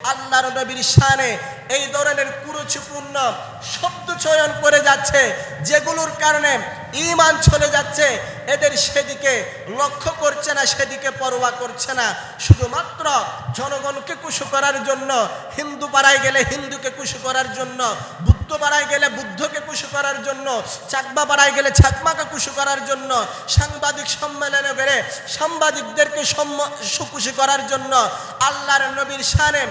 আল্লাহর নবীর শানে এই ধরনের কুরুচিপূর্ণ শব্দ চয়ন করে যাচ্ছে, যেগুলোর কারণে ইমান চলে যাচ্ছে। এদের সেদিকে লক্ষ্য করছে না, সেদিকে পরোয়া করছে না। শুধুমাত্র জনগণকে কুশু করার জন্য, হিন্দু পাড়ায় গেলে হিন্দুকে কুশু করার জন্য বুদ্ধ পাড়ায় গেলে বুদ্ধকে কুশু করার জন্য, চাকমা পাড়ায় গেলে ছাকমাকে কুশু করার জন্য, সাংবাদিক সম্মেলনে গেলে সাংবাদিকদেরকে সুখুশি করার জন্য আল্লাহর নবীর শানে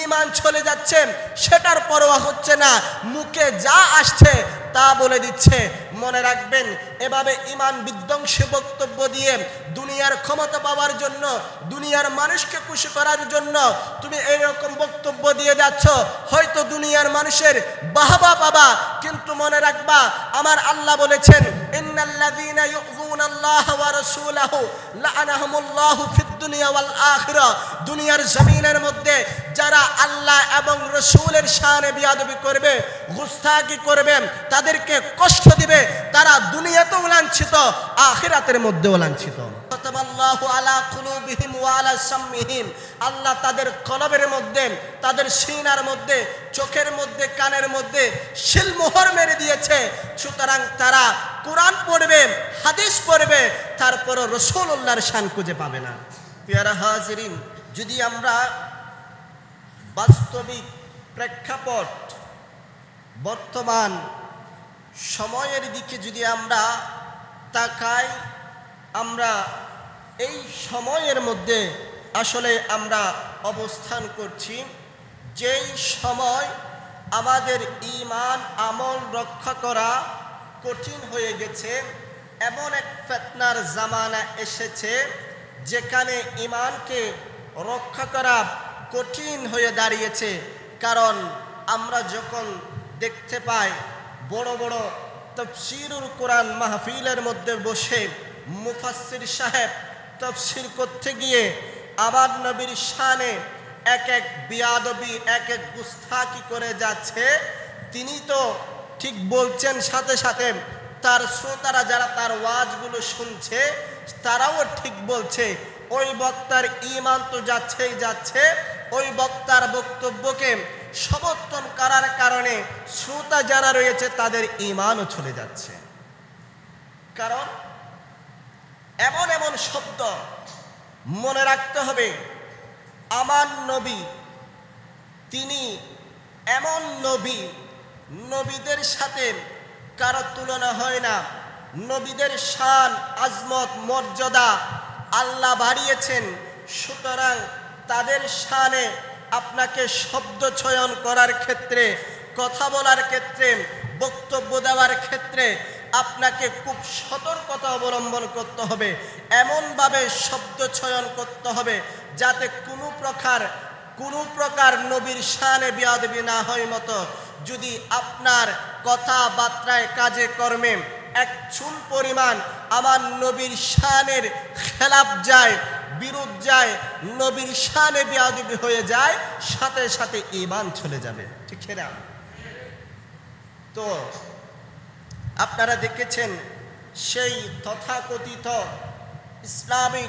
ইমান চলে যাচ্ছে, সেটার পরোয়া হচ্ছে না, মুখে যা আসছে তা বলে দিচ্ছে। মনে রাখবেন, এভাবে ইমান বিধ্বংসী বক্তব্য দিয়ে দুনিয়ার ক্ষমতা পাওয়ার জন্য, দুনিয়ার মানুষকে খুশি করার জন্য তুমি এইরকম বক্তব্য দিয়ে যাচ্ছ, হয়তো দুনিয়ার মানুষের বাহবা পাবা। কিন্তু মনে রাখবা, আমার আল্লাহ বলেছেন, ইন্নাল্লাযীনা ইউযুনাল্লাহ ওয়া রাসূলাহু ফিদ দুনিয়া ওয়াল দুনিয়ার জমিনের মধ্যে যারা আল্লাহ এবং রসুলের শানে বিয়াদবি করবে গুস্তাকি করবে, তাদেরকে কষ্ট দিবে, তারা দুনিয়াতেও লাঞ্ছিত, আখিরাতের মধ্যেও লাঞ্ছিত। আল্লাহ তাদের কলবের মধ্যে, তাদের সিনার মধ্যে, চোখের মধ্যে, কানের মধ্যে শিলমোহর মেরে দিয়েছে। সুতরাং তারা কোরআন পড়বে, হাদিস পড়বে, তারপরও রসুল্লাহর শান খুঁজে পাবে না। পেয়ারা হাজিরিন, যদি আমরা বাস্তবিক প্রেক্ষাপট, বর্তমান সময়ের দিকে যদি আমরা তাকাই, আমরা এই সময়ের মধ্যে আসলে আমরা অবস্থান করছি। যেই সময় আমাদের ইমান আমল রক্ষা করা কঠিন হয়ে গেছে, এমন এক ফেতনার জামানা এসেছে যেখানে ইমানকে রক্ষা করা কঠিন হয়ে দাঁড়িয়েছে। কারণ আমরা যখন দেখতে পাই বড় বড় তফসিরুল কোরআন মাহফিলের মধ্যে বসে মুফাসসির সাহেব তফসির করতে গিয়ে আবার নবীর শানে এক এক বিয়াদবি, এক এক গুস্তাকি করে যাচ্ছে। তিনি তো ঠিক বলছেন সাথে সাথে তার শ্রোতারা যারা তার ওয়াজগুলো শুনছে, তারাও ঠিক বলছে, ওই বক্তার ইমান তো যাচ্ছেই যাচ্ছে। ওই বক্তার বক্তব্যকে সমর্থন করার কারণে শ্রোতা যারা রয়েছে তাদের ইমানও চলে যাচ্ছে। কারণ এমন এমন শব্দ মনে রাখতে হবে। আমার নবী, তিনি এমন নবী, নবীদের সাথে কারও তুলনা হয় না। নবীদের শান, আজমত, মর্যাদা আল্লাহ বাড়িয়েছেন। সুতরাং তাদের শানে আপনাকে শব্দ চয়ন করার ক্ষেত্রে, কথা বলার ক্ষেত্রে, বক্তব্য দেওয়ার ক্ষেত্রে আপনাকে খুব সতর্কতা অবলম্বন করতে হবে, এমনভাবে শব্দ চয়ন করতে হবে যাতে কোনো প্রকার কোনো প্রকার নবীর শানে বিয়াদবি না হয় মতো। যদি আপনার কথাবার্তায় কাজে কর্মে এক চুল পরিমাণ আমার নবীর শানের খেলাপ যায়, বিরোধ যায়, নবীর শানে বিয়াদবি হয়ে যায়, সাথে সাথে ইমান চলে যাবে। ঠিক না তো আপনারা দেখেছেন সেই তথাকথিত ইসলামিক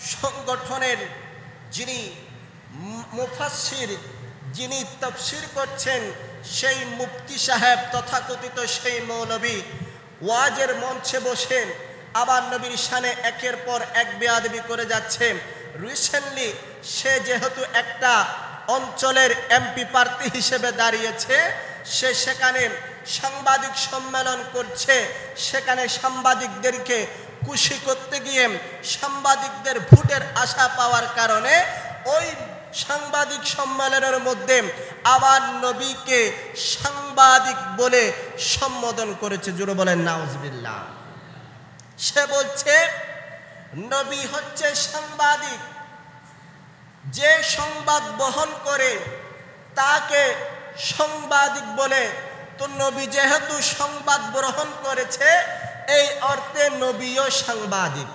সংগঠনের যিনি মু- মুফাসসির, যিনি তফসির করছেন, সেই মুফতি সাহেব, তথাকথিত সেই মৌলবী, ওয়াজের মঞ্চে বসেন আবার নবীর শানে একের পর এক বেয়াদবি করে যাচ্ছে। রিসেন্টলি সে যেহেতু একটা অঞ্চলের এমপি প্রার্থী হিসেবে দাঁড়িয়েছে, সে সেখানে সাংবাদিক সম্মেলন করছে, সেখানে সাংবাদিকদেরকে খুশি করতে গিয়ে সাংবাদিকদের ভোটের আশা পাওয়ার কারণে ওই সাংবাদিক সম্মেলনের মধ্যে আবার নবীকে সাংবাদিক বলে সম্বোধন করেছে। জুড়ে বলেন, নাউজবিল্লাহ। সে বলছে, নবী হচ্ছে সাংবাদিক। যে সংবাদ বহন করে, তাকে সাংবাদিক বলে তো নবী যেহেতু সংবাদ গ্রহণ করেছে, এই অর্থে নবীও সাংবাদিক।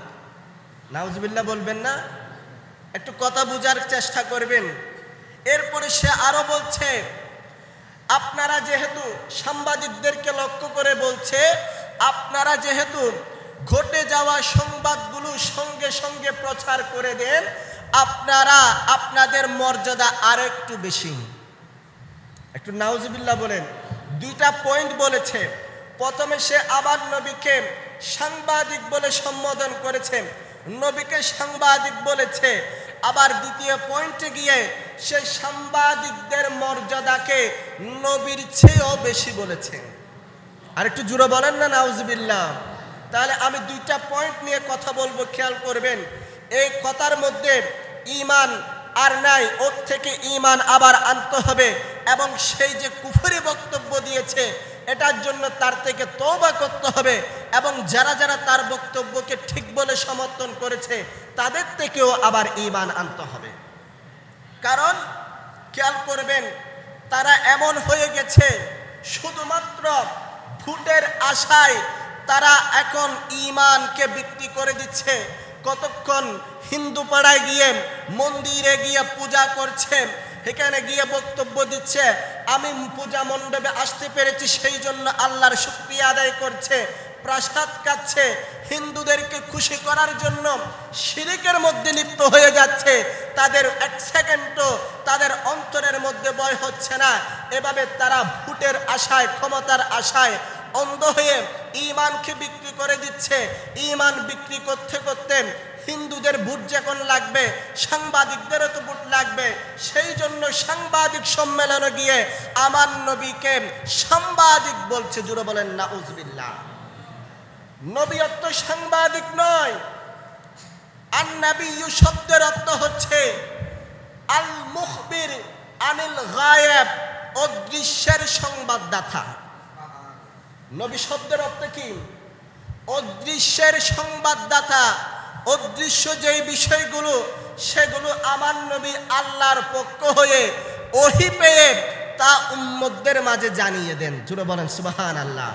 নাউজবিল্লাহ বলবেন না? একটু কথা বোঝার চেষ্টা করবেন। এরপরে সে আরও বলছে, আপনারা যেহেতু সাংবাদিকদেরকে লক্ষ্য করে বলছে, আপনারা যেহেতু ঘটে যাওয়া সংবাদগুলো সঙ্গে সঙ্গে প্রচার করে দেন, আপনারা আপনাদের মর্যাদা আর একটু বেশি। একটু নাউজবিল্লাহ বলেন দুইটা পয়েন্ট বলেছে। প্রথমে সে আবার নবীকে সাংবাদিক বলে সম্বোধন করেছে। নবীকে সাংবাদিক বলেছে। আবার দ্বিতীয় পয়েন্টে গিয়ে সে সাংবাদিকদের মর্যাদাকে নবীর চেয়েও বেশি বলেছে। আর একটু জুড়ে বলেন না, নাউজবিল্লাহ। তাহলে আমি দুইটা পয়েন্ট নিয়ে কথা বলব, খেয়াল করবেন। এই কথার মধ্যে ইমান আর নাই, ওর থেকে ইমান আবার আনতে হবে। এবং সেই যে কুফরি বক্তব্য দিয়েছে, এটার জন্য তার থেকে তওবা করতে হবে। এবং যারা যারা তার বক্তব্যকে ঠিক বলে সমর্থন করেছে, তাদের থেকেও আবার ইমান আনতে হবে। কারণ, খেয়াল করবেন, তারা এমন হয়ে গেছে, শুধুমাত্র ভোটের আশায় তারা এখন ইমানকে বিক্রি করে দিচ্ছে। কতক্ষণ হিন্দু পাড়ায় গিয়ে মন্দিরে গিয়ে পূজা করছে, এখানে গিয়ে বক্তব্য দিচ্ছে, আমি পূজা মণ্ডপে আসতে পেরেছি, সেই জন্য আল্লাহর শুক্রিয়া আদায় করছে, প্রাসাদ কাচ্ছে হিন্দুদেরকে খুশি করার জন্য শিরিকের মধ্যে লিপ্ত হয়ে যাচ্ছে, তাদের এক সেকেন্ডও তাদের অন্তরের মধ্যে ভয় হচ্ছে না, এভাবে তারা ভোটের আশায়, ক্ষমতার আশায় অন্ধ হয়ে ইমানকে বিক্রি করে দিচ্ছে। ইমান বিক্রি করতে করতে হিন্দুদের ভোট যখন লাগবে, সাংবাদিকদেরও তো ভোট লাগবে, সেই জন্য সাংবাদিক সম্মেলনে গিয়ে আমার নবীকে সাংবাদিক বলছে জুড়ে বলেন না উজবিল্লা নবী অর্থ সাংবাদিক নয়, আর নবী শব্দের অর্থ হচ্ছে আল মুখবির আনিল গায়েব অদৃশ্যের সংবাদদাতা। নবী শব্দের অর্থ কি? অদৃশ্যের সংবাদদাতা, অদৃশ্য যেই বিষয়গুলো, সেগুলো আমার নবী আল্লাহর পক্ষ হয়ে ওহি পেয়ে তা উম্মতদের মাঝে জানিয়ে দেন। জুড়ে বলেন সুবাহান আল্লাহ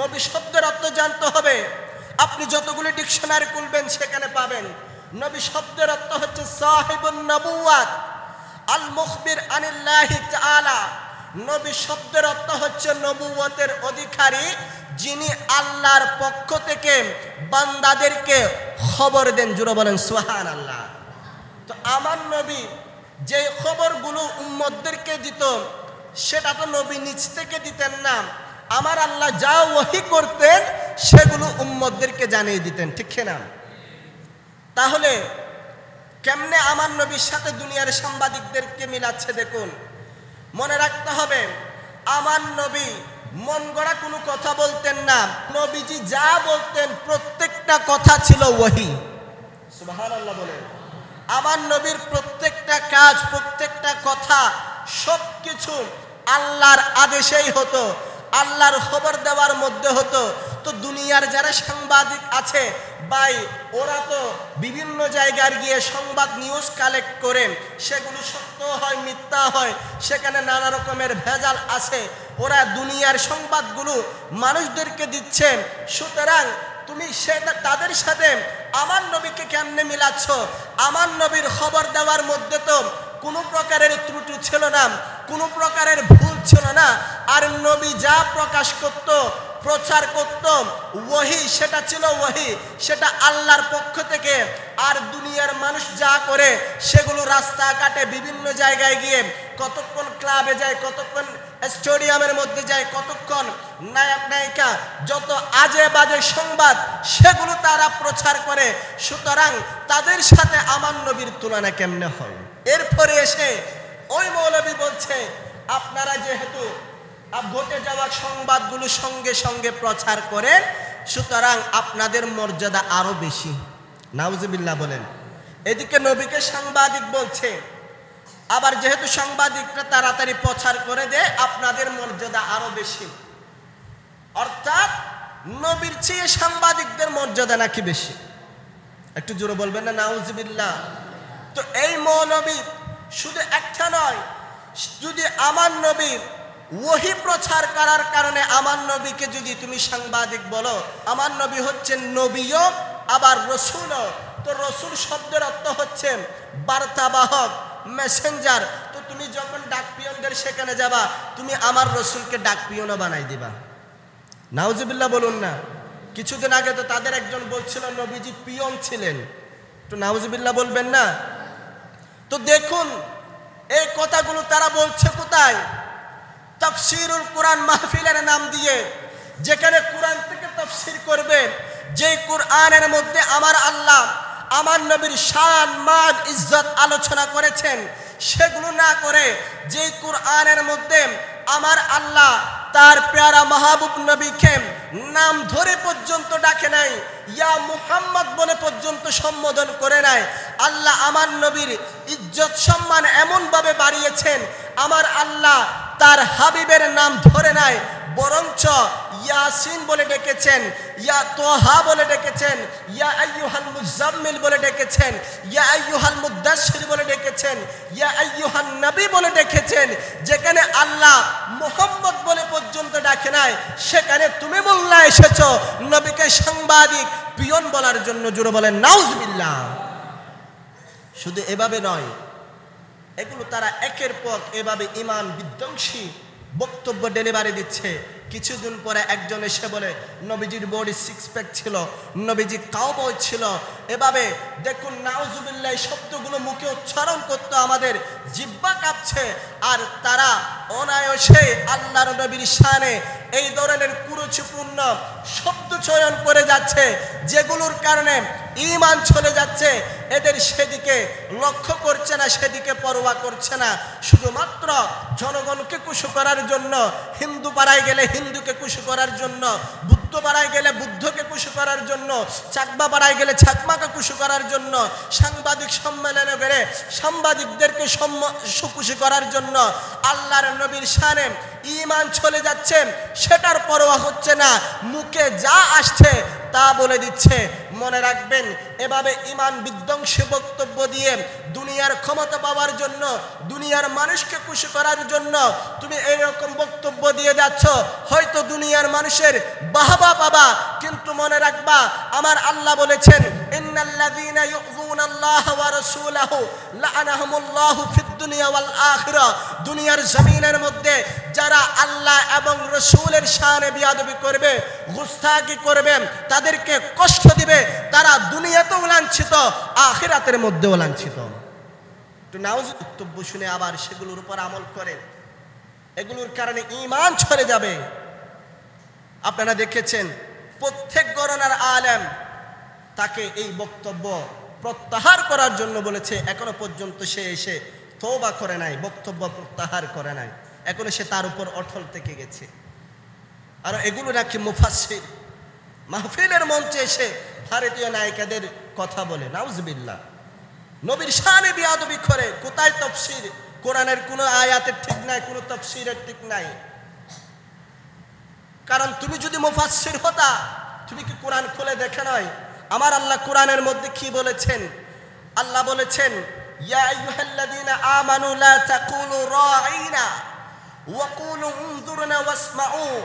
নবী শব্দের অর্থ জানতে হবে। আপনি যতগুলো ডিকশনারি খুলবেন সেখানে পাবেন। নবী শব্দের অর্থ হচ্ছে সাহেবুন নবুয়াত আল মুখবির আনিল্লাহি তাআলা। নবী শব্দের অর্থ হচ্ছে নবুয়তের অধিকারী, যিনি আল্লাহর পক্ষ থেকে বান্দাদেরকে খবর দেন। জুড়ে বলেন সুহান আল্লাহ তো আমার নবী যে খবরগুলো উম্মদদেরকে দিত, সেটা তো নবী নিজ থেকে দিতেন না। আমার আল্লাহ যা ওহি করতেন, সেগুলো উম্মদদেরকে জানিয়ে দিতেন, ঠিক না তাহলে কেমনে আমার নবীর সাথে দুনিয়ার সাংবাদিকদেরকে মিলাচ্ছে দেখুন? মনে রাখতে হবে, আমার নবী মন গড়া কোনো কথা বলতেন না। নবীজি যা বলতেন, প্রত্যেকটা কথা ছিল ওহি। সুবহানাল্লাহ বলে। আমার নবীর প্রত্যেকটা কাজ, প্রত্যেকটা কথা সব কিছু আল্লাহর আদেশেই হতো। আল্লাহর খবর দেওয়ার মধ্যে হতো। তো দুনিয়ার যারা সাংবাদিক আছে, ভাই, ওরা তো বিভিন্ন জায়গায় গিয়ে সংবাদ নিউজ কালেক্ট করে সেগুলো সত্য হয়, মিথ্যা হয়, সেখানে নানা রকমের ভেজাল আছে। ওরা দুনিয়ার সংবাদগুলো মানুষদেরকে দিচ্ছে সুতরাং তুমি সেটা তাদের সাথে আমার নবীকে কেমনে মিলাচ্ছ? আমার নবীর খবর দেওয়ার মধ্যে তো কোনো প্রকারের ত্রুটি ছিল না, কোনো প্রকারের ভুল ছিল না। আর নবী যা প্রকাশ করত, প্রচার করত ওহি সেটা ছিল ওহি সেটা আল্লাহর পক্ষ থেকে। আর দুনিয়ার মানুষ যা করে, সেগুলো রাস্তাঘাটে বিভিন্ন জায়গায় গিয়ে কতক্ষণ ক্লাবে যায়, কতক্ষণ স্টেডিয়ামের মধ্যে যায়, কতক্ষণ নায়ক, নায়িকা, যত আজে বাজে সংবাদ, সেগুলো তারা প্রচার করে। সুতরাং তাদের সাথে আমার নবীর তুলনা কেমনে হয়? এরপরে এসে ওই মৌলবী বলছে, আপনারা যেহেতু ঘটে যাওয়া সংবাদগুলো সঙ্গে সঙ্গে প্রচার করেন, সুতরাং আপনাদের মর্যাদা আরও বেশি। নাউজুবিল্লাহ বলেন। এদিকে নবীকে সাংবাদিক বলছে, আবার যেহেতু সাংবাদিকরা তাড়াতাড়ি প্রচার করে দেয়, আপনাদের মর্যাদা আরও বেশি। অর্থাৎ নবীর চেয়ে সাংবাদিকদের মর্যাদা নাকি বেশি? একটু জোরে বলবেন না? নাউজবিল্লাহ। তো এই মৌনবী শুধু একটা নয়, যদি আমার নবীর ওহি প্রচার করার কারণে আমার নবীকে যদি তুমি সাংবাদিক বলো, আমার নবী হচ্ছেন নবীও, আবার রসুলও। তো রসুল শব্দের অর্থ হচ্ছেন বার্তাবাহক মেসেঞ্জার তো তুমি যখন ডাক পিয়নদের সেখানে যাবা, তুমি আমার রসুলকে ডাক পিয়নও বানাই দিবা। নাউজিবিল্লাহ বলুন না। কিছুদিন আগে তো তাদের একজন বলছিল, নবীজি পিয়ন ছিলেন। তো নাউজবিল্লা বলবেন না তো দেখুন, এই কথাগুলো তারা বলছে কোথায়? তফসিরুল কোরআন মাহফিলের নাম দিয়ে, যেখানে কোরআন থেকে তফসির করবে যে কোরআনের মধ্যে আমার আল্লাহ, আমার নবীর শান মান ইজ্জত আলোচনা করেছেন, সেগুলো না করে যে কোরআনের মধ্যে আমার আল্লাহ তার প্যারা মাহবুব নবীকে নাম ধরে পর্যন্ত ডাকে নাই, ইয়া মুহাম্মদ বলে পর্যন্ত সম্বোধন করে নাই। আল্লাহ আমার নবীর ইজ্জত সম্মান এমনভাবে বাড়িয়েছেন, আমার আল্লাহ তার হাবিবের নাম ধরে নাই, বরঞ্চ ইয়াসিন বলে ডেকেছেন, ইয়া তোহা বলে ডেকেছেন, ইয়া আইয়ুহাল মুজাম্মিল বলে ডেকেছেন, ইয়া আইয়ুহাল মুদাসসির বলে ডেকেছেন, ইয়া আইয়ুহান নবী বলে ডেকেছেন, যেখানে আল্লাহ মোহাম্মদ বলে পর্যন্ত ডাকে নাই, সেখানে তুমি মোল্লা এসেছ, নবীকে সাংবাদিক, পিয়ন বলার জন্য জুড়ে বলেন নাউজবিল্লা শুধু এভাবে নয়, এগুলো তারা একের পর এভাবে ইমান বিধ্বংসী বক্তব্য ডেলিভারি দিচ্ছে। কিছুদিন পরে একজন এসে বলে, নবীজির বডি সিক্স প্যাক ছিল, নবীজি কাউবয় ছিল। এভাবে দেখুন, নাউজুবিল্লাহ শব্দগুলো মুখে উচ্চারণ করতে আমাদের জিব্বা কাঁপছে। আর তারা অনায়সে আল্লাহর নবীর শানে এই ধরনের কুরুচিপূর্ণ শব্দ চয়ন করে যাচ্ছে, যেগুলোর কারণে ইমান চলে যাচ্ছে। এদের সেদিকে লক্ষ্য করছে না, সেদিকে পরোয়া করছে না। শুধুমাত্র জনগণকে কুশু করার জন্য, হিন্দু পাড়ায় গেলে হিন্দুকে কুশু করার জন্য, বুদ্ধ পাড়ায় গেলে বুদ্ধকে কুশু করার জন্য, চাকমা পাড়ায় গেলে ছাকমাকে কুশু করার জন্য, সাংবাদিক সম্মেলনে বেড়ে সাংবাদিকদেরকে সুখুশি করার জন্য আল্লাহর নবীর শানে ইমান চলে যাচ্ছেন সেটার পরোয়া হচ্ছে না। মুখে যা আসছে তা বলে দিচ্ছে। মনে রাখবেন, এভাবে ইমান বিধ্বংসী বক্তব্য দিয়ে দুনিয়ার ক্ষমতা পাওয়ার জন্য, দুনিয়ার মানুষকে খুশি করার জন্য তুমি এইরকম বক্তব্য দিয়ে যাচ্ছ। হয়তো দুনিয়ার মানুষের বাহবা পাবা, কিন্তু মনে রাখবা, আমার আল্লাহ বলেছেন, ইন্নাল্লাযীনা ইউযুনাল্লাহ ওয়া রাসূলাহু লাআনাহুমুল্লাহু ফিদ দুনিয়া ওয়াল আখিরা দুনিয়ার জমিনের মধ্যে যারা আল্লাহ এবং রসুলের শানে বিয়াদবি করবে গুস্তাকি করবে, তাদেরকে কষ্ট দিবে, তারা দুনিয়াতেও লাঞ্ছিত, আখিরাতের মধ্যেও লাঞ্ছিত। একটু নাউজ বক্তব্য শুনে আবার সেগুলোর উপর আমল করে এগুলোর কারণে ইমান ছড়ে যাবে। আপনারা দেখেছেন, প্রত্যেক গণনার আলেম তাকে এই বক্তব্য প্রত্যাহার করার জন্য বলেছে, এখনও পর্যন্ত সে এসে তৌবা করে নাই, বক্তব্য প্রত্যাহার করে নাই। এখনও সে তার উপর অটল থেকে গেছে। আর এগুলো নাকি মুফাসির মাহফিলের মঞ্চে এসে ভারতীয় নায়িকাদের কথা বলে নাউজবিল্লা নবীর শানে বিয়াদবি করে, কোথায় তফসির? কোরআনের কোনো আয়াতের ঠিক নাই, কোনো তফসিরের ঠিক নাই। কারণ তুমি যদি মুফাসসির হতা, তুমি কি কোরআন খুলে দেখে নয়? আমার আল্লাহ কোরআনের মধ্যে কি বলেছেন? আল্লাহ বলেছেন ইয়া আইয়ুহাল্লাযীনা আমানু লা তাকুলু রাঈনা ওয়া কুলু উনজুরনা ওয়াসমাউ।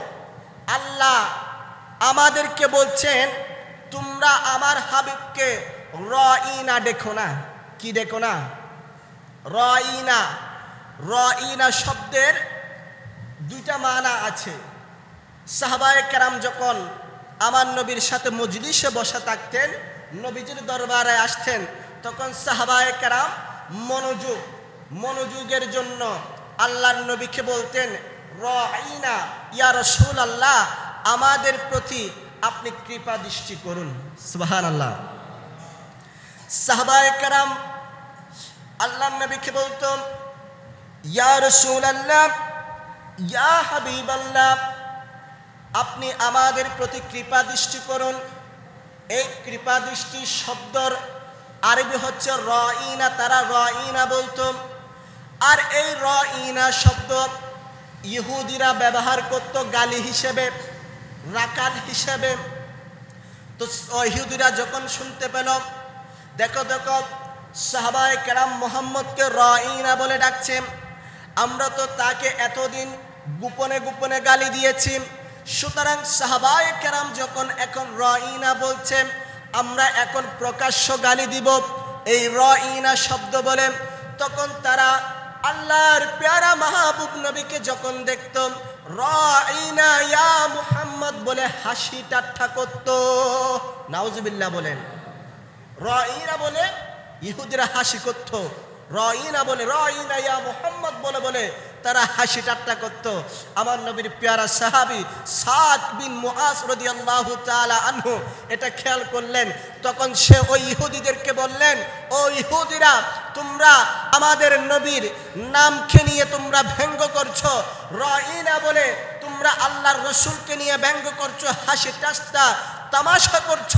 আল্লাহ আমাদেরকে বলছেন, তোমরা আমার হাবিবকে রাঈনা দেখো না। কি দেখো না? রাঈনা। রাঈনা শব্দের দুইটা মানা আছে। সাহাবায়ে কেরাম যখন আমার নবীর সাথে মজলিসে বসে থাকতেন, নবীজির দরবারে আসতেন তখন সাহাবায় কেরাম মনোযোগ, মনোযোগের জন্য আল্লাহর নবীকে বলতেন, রাইনা, ইয়া রসুল আল্লাহ আমাদের প্রতি আপনি কৃপা দৃষ্টি করুন। সুবাহান আল্লাহ সাহাবায়ে কারাম আল্লাহর নবীকে বলতো, ইয়া রসুল আল্লাহ ইয়া হাবিব আল্লাহ আপনি আমাদের প্রতি কৃপা দৃষ্টি করুন। এই কৃপা দৃষ্টি শব্দর আরবি হচ্ছে র ইনা তারা র ইনা বলতো। আর এই র ইনা শব্দ ইহুদিরা ব্যবহার করত গালি হিসেবে রাকাল হিসেবে। তো ইহুদিরা যখন শুনতে পেল, দেখো দেখো, সাহাবায় কেরাম মোহাম্মদকে র ইনা বলে ডাকছে। আমরা তো তাকে এতদিন গোপনে গোপনে গালি দিয়েছি। সুতরাং সাহাবায় কেরাম যখন এখন র ইনা বলছে আমরা এখন প্রকাশ্য গালি দিব। এই র ইনা শব্দ বলে, তখন তারা আল্লাহর প্যারা মাহবুব নবীকে যখন দেখত র ইনা বলে হাসি ঠাট্টা করত। নাউজুবিল্লাহ বলেন রইনা বলে, ইহুদিরা হাসি করত। রইনা বলে রইনা ইয়া মোহাম্মদ বলে বলে তারা হাসি ঠাট্টা করত। আমার নবীর পেয়ারা সাহাবি সাদ বিন মুআস রাদিয়াল্লাহু তাআলা আনহু এটা খেয়াল করলেন। তখন সে ওই ইহুদিদেরকে বললেন, ও ইহুদিরা, তোমরা আমাদের নবীর নামকে নিয়ে তোমরা ব্যঙ্গ করছ। রইনা বলে, তোমরা আল্লাহর রসুলকে নিয়ে ব্যঙ্গ করছ, হাসি টাস্তা তামাশা করছ।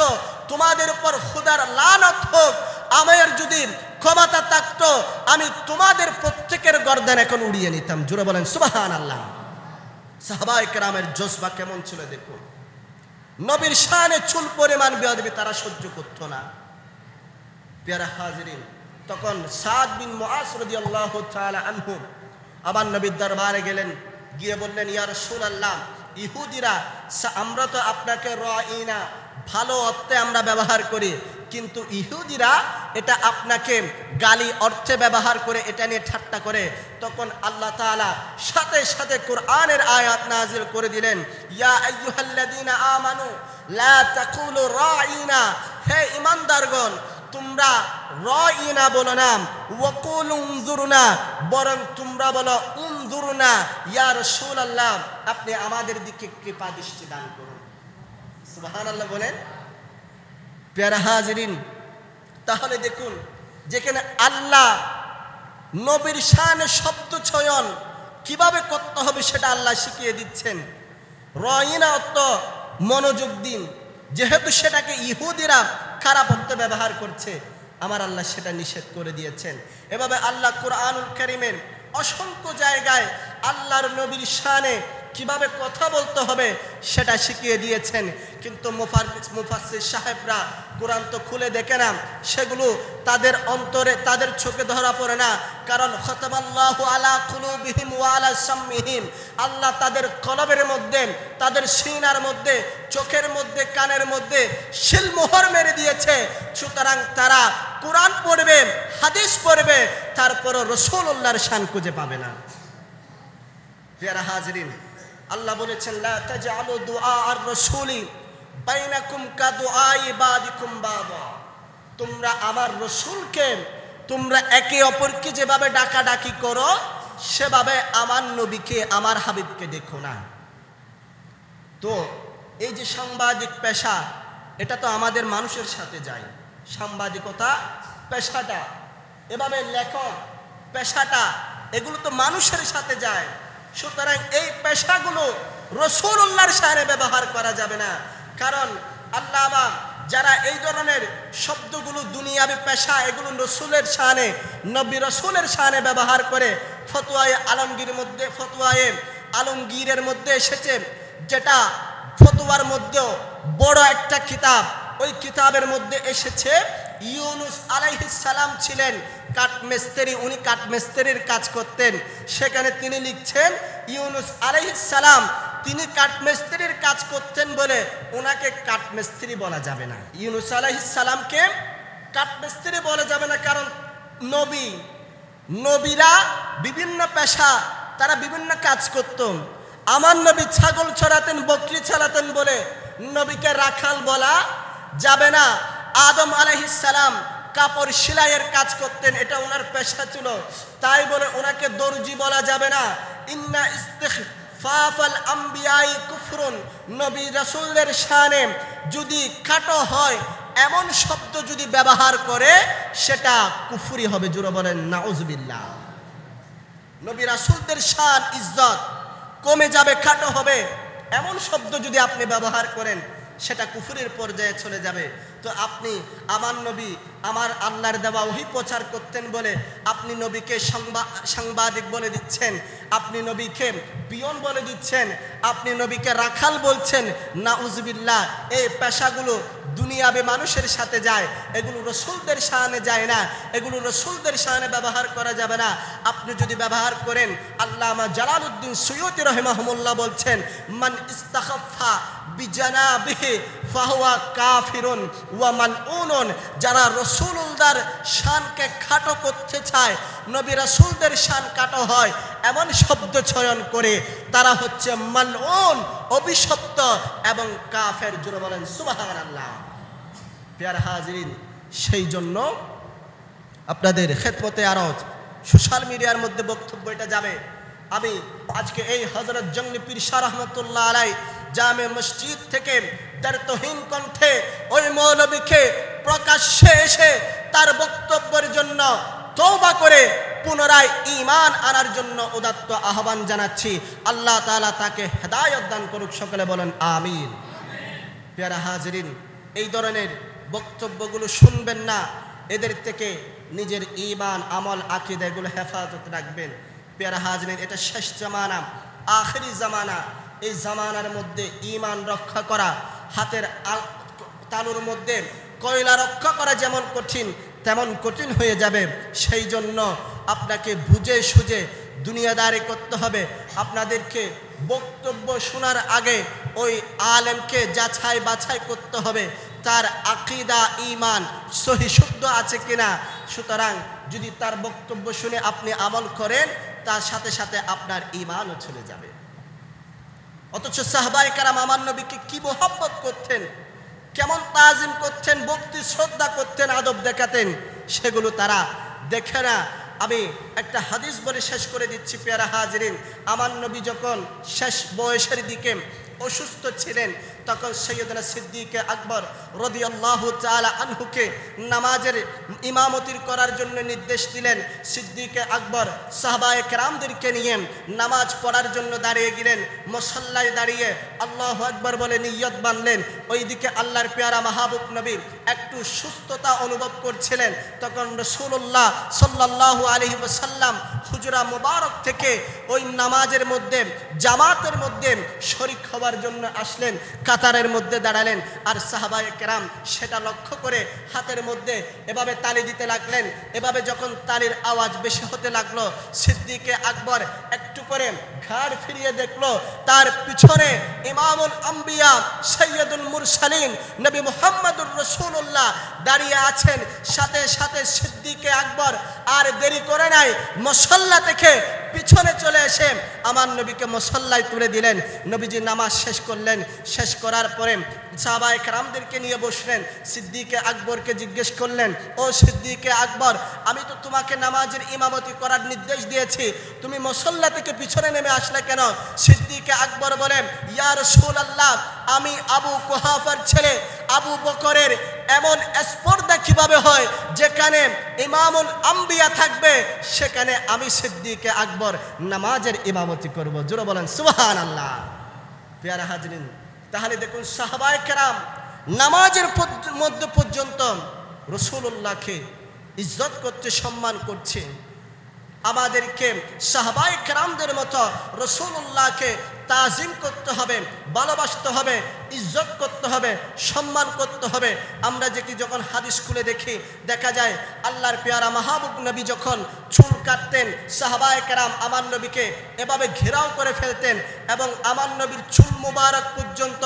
তোমাদের উপর খুদার লানত হোক। আমার যদি ক্ষমতা থাকতো, আমি তোমাদের প্রত্যেকের গর্দান এখন উড়িয়ে নিতাম। জুড়ে বলেন সুবাহান আল্লাহ সাহাবাই কেরামের জোসবা কেমন ছিল দেখুন নবীর শানে চুল পরিমাণ বেয়াদবি তারা সহ্য করতো না। পেয়ারা হাজরিন, তখন সাদ বিন মুআস রাদিয়াল্লাহু তাআলা আনহু আবার নবীর দরবারে গেলেন, গিয়ে বললেন, ইয়া আল্লাহ ইহুদিরা আমরা তো আপনাকে রাইনা, ভালো অর্থে আমরা ব্যবহার করি। কিন্তু ইহুদিরা এটা আপনাকে গালি অর্থে ব্যবহার করে এটা নিয়ে ঠাট্টা করে। তখন আল্লাহ তাআলা সাথে সাথে কোরআনের আয়াত নাজিল করে দিলেন, ইয়া লা হে ইমানদারগণ তোমরা রইনা বলো না, ওয়াকুল উনজুরনা। বরং তোমরা বলো, উনজুরনা, ইয়া রাসূলুল্লাহ। আপনি আমাদের দিকে কৃপা দৃষ্টি দান করুন। সুবহানাল্লাহ বলেন। প্যারা হাজরিন, তাহলে দেখুন, যেখানে আল্লাহ নবীর শান শব্দ চয়ন কীভাবে করতে হবে সেটা আল্লাহ শিখিয়ে দিচ্ছেন। রয়িনা অর্থ মনোযোগ দিন, যেহেতু সেটাকে ইহুদিরা খারাপ অর্থে ব্যবহার করছে, আমার আল্লাহ সেটা নিষেধ করে দিয়েছেন। এভাবে আল্লাহ কোরআনুল করিমের অসংখ্য জায়গায় আল্লাহর নবীর শানে কীভাবে কথা বলতে হবে সেটা শিখিয়ে দিয়েছেন। কিন্তু মুফার মুফাসির সাহেবরা কোরআন তো খুলে দেখে না, সেগুলো তাদের অন্তরে, তাদের চোখে ধরা পড়ে না। কারণ সাম্মিহিম। আল্লাহ তাদের কলবের মধ্যে, তাদের সিনার মধ্যে, চোখের মধ্যে, কানের মধ্যে শিলমোহর মেরে দিয়েছে। সুতরাং তারা কোরআন পড়বে, হাদিস পড়বে, তারপরও রসুল্লাহর শান খুঁজে পাবে না। হাজরিন আল্লাহ বলেছেন, লা তাজআলু দুআ আর রাসূলি বাইনাকুম কা দুআ ইবাদিকুম বাবা তোমরা আমার রসুলকে, তোমরা একে অপরকে যেভাবে ডাকাডাকি করো, সেভাবে আমার নবীকে, আমার হাবিবকে দেখো না। তো এই যে সাংবাদিক পেশা, এটা তো আমাদের মানুষের সাথে যায়। সাংবাদিকতা পেশাটা, এভাবে লেখক, পেশাটা, এগুলো তো মানুষের সাথে যায়। সুতরাং এই পেশাগুলো রসুল্লাহর সাহারে ব্যবহার করা যাবে না। কারণ আল্লাহ যারা এই ধরনের শব্দগুলো দুনিয়াবি পেশা, এগুলো রসুলের শানে নবী রসুলের শানে ব্যবহার করে ফতোয়ায়ে আলমগীর মধ্যে, ফতোয়ায়ে আলমগীরের মধ্যে এসেছে, যেটা ফতোয়ার মধ্যেও বড় একটা কিতাব ওই কিতাবের মধ্যে এসেছে, ইউনুস সালাম ছিলেন কাঠমেস্তেরি, উনি কাঠমেস্তেরির কাজ করতেন। সেখানে তিনি লিখছেন, ইউনুস সালাম, তিনি কাঠমেস্ত্রির কাজ করতেন বলে ওনাকে কাঠমেস্ত্রি বলা যাবে না। ইউনুস সালামকে কাঠমেস্ত্রি বলা যাবে না কারণ নবী, নবীরা বিভিন্ন পেশা, তারা বিভিন্ন কাজ করত। আমার নবী ছাগল ছড়াতেন, বকরি ছড়াতেন বলে নবীকে রাখাল বলা যাবে না। আদম আলাইহিস সালাম কাপড় সেলাইয়ের কাজ করতেন, এটা ওনার পেশা ছিল। তাই বলে ওনাকে দর্জি বলা যাবে না। ইন্না ইস্তেখ ফাফাল আম্বিয়াই কুফরুন, নবী রাসূলের শানে যদি খাটো হয়, এমন শব্দ যদি ব্যবহার করে, সেটা কুফরি হবে। জুড়ে বলেন, নাউজবিল্লাহ। নবী রাসূলদের শান ইজ্জত কমে যাবে, খাটো হবে। এমন শব্দ যদি আপনি ব্যবহার করেন সেটা কুফুরের পর্যায়ে চলে যাবে। তো আপনি আমার নবী, আমার আল্লাহর দেওয়া ওহি প্রচার করতেন বলে আপনি নবীকে সংবা- সাংবাদিক বলে দিচ্ছেন, আপনি নবীকে পিয়ন বলে দিচ্ছেন, আপনি নবীকে রাখাল বলছেন না উজবিল্লা এই পেশাগুলো দুনিয়াবে মানুষের সাথে যায়, এগুলো রসুলদের শাহানে যায় না, এগুলো রসুলদের শাহানে ব্যবহার করা যাবে না। আপনি যদি ব্যবহার করেন আল্লাহ আমার জালালউদ্দিন সৈয়দ রহমাহমুল্লাহ বলছেন, মান ইস্তাখাফা বিজানা বিহে ফাহুয়া কাফিরুন ওয়া মান উনুন যারা রসুলদার শানকে খাটো করতে চায়, নবী রাসূলদের শান কাটো হয়, এমন শব্দ চয়ন করে, তারা হচ্ছে মালউন অভিশপ্ত এবং কাফের জুড়ে বলেন, সুবহানাল্লাহ। পেয়ার হাজরিন, সেই জন্য আপনাদের খেদমতে আরজ সোশ্যাল মিডিয়ার মধ্যে বক্তব্য এটা যাবে। আমি আজকে এই হজরত জঙ্গলি পীর শাহ রহমতুল্লাহ আলাই জামে মসজিদ থেকে দার্তহীন কণ্ঠে ওই মৌলবীকে প্রকাশ্যে এসে তার বক্তব্যের জন্য তৌবা করে পুনরায় ঈমান আনার জন্য উদাত্ত আহ্বান জানাচ্ছি। আল্লাহ তালা তাকে হেদায়ত দান করুক, সকলে বলেন আমিন। পেয়ারা হাজরিন, এই ধরনের বক্তব্যগুলো শুনবেন না। এদের থেকে নিজের ইমান আমল আকিদা এগুলো হেফাজত রাখবেন। পেয়ারা হাজরিন, এটা শেষ জামানা, আখেরি জামানা। এই জামানার মধ্যে ইমান রক্ষা করা, হাতের তালুর মধ্যে কয়লা রক্ষা করা যেমন কঠিন, তেমন কঠিন হয়ে যাবে। সেই জন্য আপনাকে বুঝে সুঝে দুনিয়াদারি করতে হবে। আপনাদেরকে বক্তব্য শোনার আগে ওই আলেমকে যাছাই বাছাই করতে হবে। তার আকিদা ইমান সহি শুদ্ধ আছে কিনা? সুতরাং যদি তার বক্তব্য শুনে আপনি আমল করেন, তার সাথে সাথে আপনার ইমানও চলে যাবে। অথচ সাহবাই কারাম আমার নবীকে কি মোহাব্বত করতেন? কেমন তাজিম করতেন, ভক্তি, শ্রদ্ধা করতেন, আদব দেখাতেন, সেগুলো তারা দেখে না। আমি একটা হাদিস বলে শেষ করে দিচ্ছি, পেয়ারা হাজরিন। আমার নবী যখন শেষ বয়সের দিকে অসুস্থ ছিলেন তখন সৈয়দনা সিদ্দিকে আকবর রদি আল্লাহ আনহুকে নামাজের ইমামতির করার জন্য নির্দেশ দিলেন। সিদ্দিকে আকবর সাহবায়ে কেরামদেরকে নিয়ে নামাজ পড়ার জন্য দাঁড়িয়ে গেলেন। মসল্লায় দাঁড়িয়ে আল্লাহ আকবর বলে নিয়ত বানলেন ওইদিকে আল্লাহর পেয়ারা মাহবুব নবী একটু সুস্থতা অনুভব করছিলেন। তখন রসুল্লাহ সাল্লাহ আলহি সাল্লাম হুজরা মুবারক থেকে ওই নামাজের মধ্যে, জামাতের মধ্যে শরিক হওয়ার জন্য আসলেন। কাতারের মধ্যে দাঁড়ালেন আর সাহাবায়ে কেরাম সেটা লক্ষ্য করে হাতের মধ্যে এভাবে তালি দিতে লাগলেন। এভাবে যখন তালির আওয়াজ বেশি হতে লাগল, সিদ্দিকে আকবর একটু করে ঘাড় ফিরিয়ে দেখল, তার পিছনে ইমামুল আম্বিয়া সৈয়দুল মুরসালিন, নবী মুহাম্মদুর রসুল্লাহ দাঁড়িয়ে আছেন। সাথে সাথে সিদ্দিকে আকবর আর দেরি করে নাই মসল্লা থেকে পিছনে চলে এসে আমার নবীকে মসল্লায় তুলে দিলেন। নবীজি নামাজ শেষ করলেন। শেষ করার পরে সাহাবায়ে কেরামদেরকে নিয়ে বসলেন। সিদ্দিকে আকবরকে জিজ্ঞেস করলেন, ও সিদ্দিকে আকবর, আমি তো তোমাকে নামাজের ইমামতি করার নির্দেশ দিয়েছি। তুমি মসল্লা থেকে পিছনে নেমে আসলে কেন? সিদ্দিকে আকবর বলেন ইয়ার সোল আল্লাহ আমি আবু কুহাফার ছেলে। আবু বকরের এমন স্পর্ধা কীভাবে হয়? যেখানে ইমামুল আম্বিয়া থাকবে, সেখানে আমি সিদ্দিকে আকবর নামাজের ইমামতি করব। জোরে বলেন সুবহান আল্লাহ পেয়ারা হাজরিন, তাহলে দেখুন, সাহাবায় কেরাম নামাজের মধ্যে পর্যন্ত রসুল্লাহকে ইজ্জত করতে সম্মান করছে। আমাদেরকে সাহবাই কেরামদের মতো রসুল্লাহকে তাজিম করতে হবে, ভালোবাসতে হবে ইজ্জত করতে হবে, সম্মান করতে হবে। আমরা যে কি যখন হাদিস খুলে দেখি, দেখা যায় আল্লাহর পেয়ারা মাহবুব নবী যখন চুল কাটতেন, সাহাবায় কেরাম আমার নবীকে এভাবে ঘেরাও করে ফেলতেন এবং আমার নবীর চুল মুবারক পর্যন্ত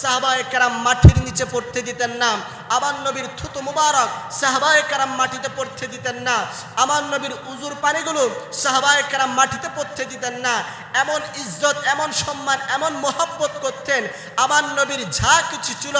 সাহাবায় কেরাম মাটির নিচে পড়তে দিতেন না। আমার নবীর থুতু মুবারক সাহাবায় কেরাম মাটিতে পড়তে দিতেন না। আমার নবীর উজুর পানিগুলো সাহাবায় কেরাম মাটিতে পড়তে দিতেন না। এমন ইজ্জত, এমন সম্মান, এমন মোহাব্বত করতেন। আমার নবীর যা কিছু ছিল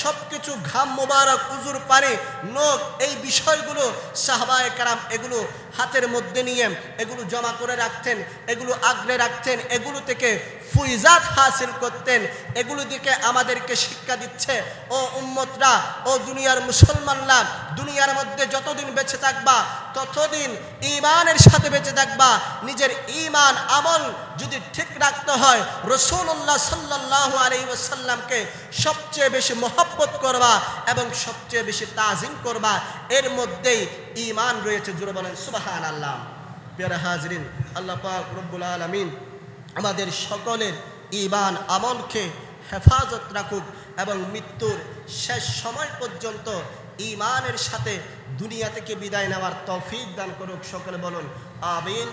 সব কিছু ঘাম মোবারক, উজুর পানি নোক এই বিষয়গুলো সাহবায় কারাম এগুলো হাতের মধ্যে নিয়ে এগুলো জমা করে রাখতেন, এগুলো আগলে রাখতেন, এগুলো থেকে ফুইজাত হাসিল করতেন, এগুলো দিকে আমাদেরকে শিক্ষা দিচ্ছে, ও উম্মতরা, ও দুনিয়ার মুসলমানরা দুনিয়ার মধ্যে যতদিন বেঁচে থাকবা, ততদিন ইমানের সাথে বেঁচে থাকবা। নিজের ইমান আমল যদি ঠিক রাখতে হয় রসুল্লাহ সাল্লাহ আলী ওসাল্লামকে সবচেয়ে বেশি মহব্বত করবা এবং সবচেয়ে বেশি তাজিম করবা। এর মধ্যেই ইমান রয়েছে জুড়ে বলেন সুবাহান আল্লাহ পেয়ারা হাজরিন, আল্লাহ রব্বুল আলমিন আমাদের সকলের ইমান আমলকে হেফাজত রাখুক এবং মৃত্যুর শেষ সময় পর্যন্ত ইমানের সাথে দুনিয়া থেকে বিদায় নেওয়ার তৌফিক দান করুক সকলে বলুন আমিন।